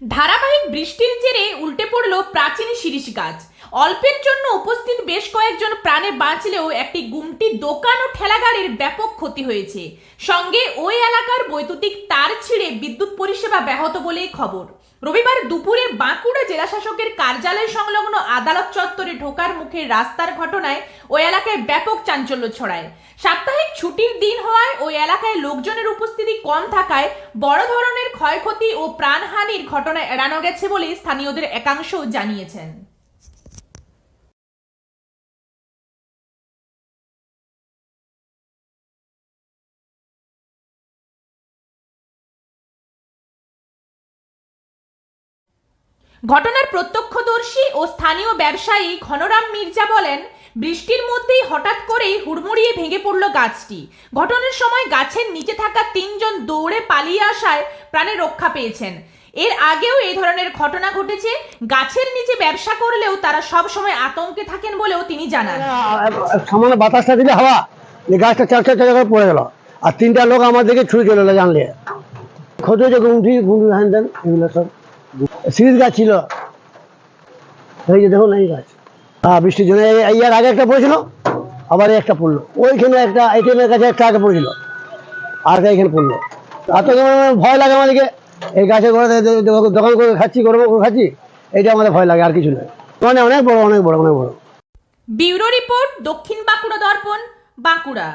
ধারাবাহিক বৃষ্টির জেরে উল্টে পড়ল প্রাচীন শিরিষ গাছ। অল্পের জন্য উপস্থিত বেশ কয়েকজন প্রাণে বাঁচলেও একটি গুমটি দোকান ও ঠেলাগাড়ির ব্যাপক ক্ষতি হয়েছে। সঙ্গে ওই এলাকার বৈদ্যুতিক তার ছিঁড়ে বিদ্যুৎ পরিষেবা ব্যাহত বলেই খবর। রবিবার দুপুরে বাঁকুড়া জেলাশাসকের কার্যালয় সংলগ্ন আদালত চত্বরে ঢোকার মুখে রাস্তার ঘটনায় ওই এলাকায় ব্যাপক চাঞ্চল্য ছড়ায়। সাপ্তাহিক ছুটির দিন হওয়ায় ওই এলাকায় লোকজনের উপস্থিতি কম থাকায় বড় ধরনের ক্ষয়ক্ষতি ও প্রাণহানির ঘটনা এড়ানো গেছে বলে স্থানীয়দের একাংশ জানিয়েছেন। ঘটনার প্রত্যক্ষদর্শী ও স্থানীয় ব্যবসায়ী ঘনরাম মির্জা বলেন বৃষ্টির মধ্যেই হঠাৎ করেই হুড়মুড়িয়ে ভেঙে পড়ল গাছটি। ঘটনার সময় গাছের নিচে থাকা তিনজন দৌড়ে পালিয়ে আসায় প্রাণে রক্ষা পেয়েছেন। এর আগেও এই ধরনের ঘটনা ঘটেছে। গাছের নিচে ব্যবসা করলেও তারা সব সময় আতঙ্কে থাকেন বলেও তিনি জানান। সামান্য বাতাসটা দিলে হাওয়া যে গাছটা চার চার চার পড়ে গেল। আর তিনটা লোক আমার দিকে ছুটে চলে এলো জানলে। ক্ষতি হয়েছে গুমঠি গুমঠি হ্যান এগুলো সব সিরিজ গাছ ছিল। এই যে দেখুন এই গাছ। হ্যাঁ বৃষ্টির জন্য। আর আগে একটা পড়েছিল, আবার একটা পড়ল। ওইখানে একটা এটিএমের কাছে একটা আগে পড়েছিল, আর এখানে পড়ল। আর তো ভয় লাগে আমাদেরকে। এই গাছের ঘরে দোকান করে খাচ্ছি, গরম করে খাচ্ছি, এটা আমাদের ভয় লাগে, আর কিছু নয় মানে অনেক বড় অনেক বড় অনেক বড়। ব্যুরো রিপোর্ট দক্ষিণ বাঁকুড়া দর্পণ, বাঁকুড়া।